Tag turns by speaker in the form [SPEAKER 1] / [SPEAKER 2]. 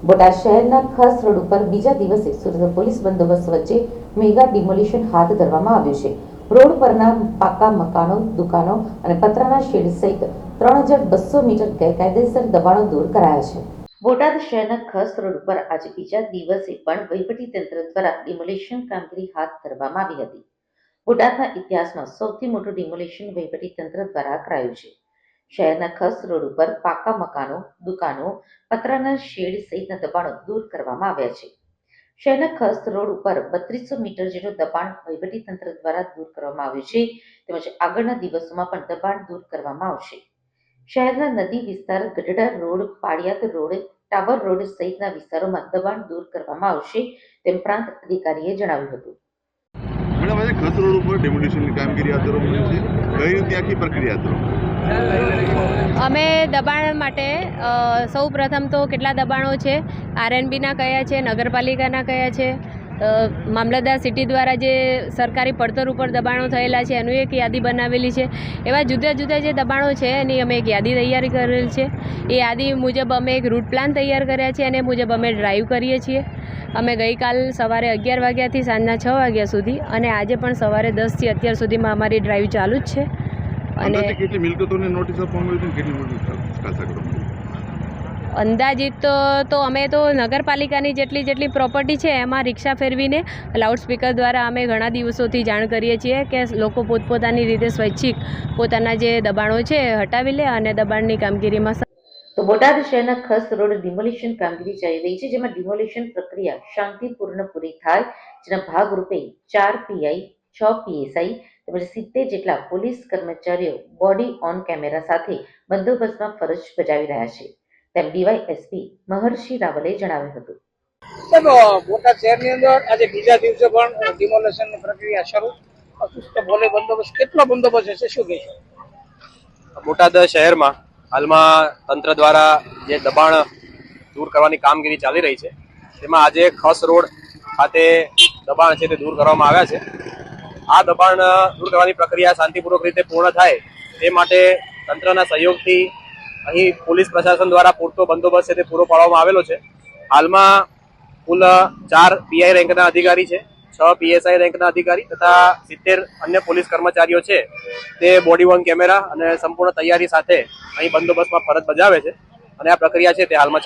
[SPEAKER 1] બોટાદ શહેરના ખાસ રોડ ઉપર બીજા દિવસે સુરત પોલીસ બંદોબસ્ત વચ્ચે મેગા ડિમોલિશન હાથ ધરવામાં આવ્યું છે. રોડ પરના પાકા મકાનો, દુકાનો અને પતરાના શેડ સહિત ત્રણ હજાર બસો મીટર ગેરકાયદેસર દબાણો દૂર કરાયા છે. બોટાદ શહેરના ખાસ રોડ ઉપર આજે બીજા દિવસે પણ વહીવટી તંત્ર દ્વારા ડિમોલિશન કામગીરી હાથ ધરવામાં આવી હતી. બોટાદના ઇતિહાસમાં સૌથી મોટું ડિમોલિશન વહીવટી તંત્ર દ્વારા કરાયું છે. શહેરના ખસ રોડ ઉપર પાકા મકાનો, દુકાનો, પતરાના શેડ સહિતના દબાણો દૂર કરવામાં આવ્યા છે. શહેરના ખસ રોડ ઉપર બત્રીસો મીટર જેટલું દબાણ તંત્ર દ્વારા દૂર કરવામાં આવ્યું છે, તેમજ આગળના દિવસોમાં પણ દબાણ દૂર કરવામાં આવશે. શહેરના નદી વિસ્તાર, Gadhada road, Paliyad road, tower road સહિતના વિસ્તારોમાં દબાણ દૂર કરવામાં આવશે તેમ પ્રાંત અધિકારીએ જણાવ્યું હતું.
[SPEAKER 2] મેડમ આજે ખસ રોડ ઉપર ડેમોલિશનની કામગીરી હાથ ધરવામાં આવી છે. કઈ રીતે આખી પ્રક્રિયા હાથ
[SPEAKER 3] અમે દબાણ માટે સૌ પ્રથમ તો કેટલા દબાણો છે? આરએનબીના કયા છે? નગરપાલિકાના કયા છે? મામલતદાર સિટી દ્વારા જે સરકારી પડતર ઉપર દબાણો થયેલા છે એનું એક યાદી બનાવેલી છે. એવા જુદા જુદા જે દબાણો છે એની અમે એક યાદી તૈયાર કરેલ છે. એ યાદી મુજબ અમે એક રૂટ પ્લાન તૈયાર કર્યા છે અને એ મુજબ અમે ડ્રાઈવ કરીએ છીએ. અમે ગઈકાલ સવારે અગિયાર વાગ્યાથી સાંજના છ વાગ્યા સુધી અને આજે પણ સવારે દસથી અત્યાર સુધીમાં અમારી ડ્રાઈવ ચાલુ જ છે. અને
[SPEAKER 2] કેટલી મિલકતોને નોટિસ આપવામાં આવી કેટલી નોટિસ?
[SPEAKER 3] અંદાજિત તો અમે તો નગરપાલિકાની જેટલી જેટલી પ્રોપર્ટી છે, એમાં રિક્ષા ફેરવીને લાઉડસ્પીકર દ્વારા અમે ઘણા દિવસોથી જાણ કરીએ છીએ કે લોકો પોતપોતાની રીતે સ્વૈચ્છિક પોતાના જે દબાણો છે, હટાવી લે અને દબાણની કામગીરીમાં
[SPEAKER 1] તો બોટાદ શહેરના ખસ રોડ ડિમોલિશન કામગીરી ચાલી રહી છે, જેમાં ડિમોલિશન પ્રક્રિયા શાંતિપૂર્ણ પૂરી થાય. જેના ભાગરૂપે ચાર પીઆઈ, છ પીએસઆઈ તેમજ સિત્તેર જેટલા પોલીસ કર્મચારીઓ બોડી ઓન કેમેરા સાથે બંદોબસ્તમાં ફરજ બજાવી રહ્યા છે. તેમ ડીવાયએસપી મહર્ષિ રાવલે જણાવ્યું હતું.
[SPEAKER 4] બોટાદ શહેરની અંદર આજે બીજા દિવસે પણ ડિમોલેશનની પ્રક્રિયા શરૂ. ચુસ્ત બોલે બંદોબસ્ત કેટલો બંદોબસ્ત હશે શું કહેશો?
[SPEAKER 5] બોટાદ શહેરમાં હાલમાં તંત્ર દ્વારા જે દબાણ દૂર કરવાની કામગીરી ચાલી રહી છે તેમાં આજે ખસ રોડ ખાતે દબાણ છે તે દૂર કરવામાં આવ્યા છે. આ દબાણ દૂર કરવાની પ્રક્રિયા શાંતિપૂર્વક રીતે પૂર્ણ થાય તે માટે તંત્રના સહયોગથી અહીં પોલીસ પ્રશાસન દ્વારા પૂરતો બંદોબસ્ત છે પૂરો પાડવામાં આવેલો છે. હાલમાં કુલ ચાર પીઆઈ રેન્કના અધિકારી છે, છ પીએસઆઈ રેન્કના અધિકારી તથા સિત્તેર અન્ય પોલીસ કર્મચારીઓ છે. તે બોડી વોર્ન કેમેરા અને સંપૂર્ણ તૈયારી સાથે અહીં બંદોબસ્તમાં ફરજ બજાવે છે અને આ પ્રક્રિયા છે તે હાલમાં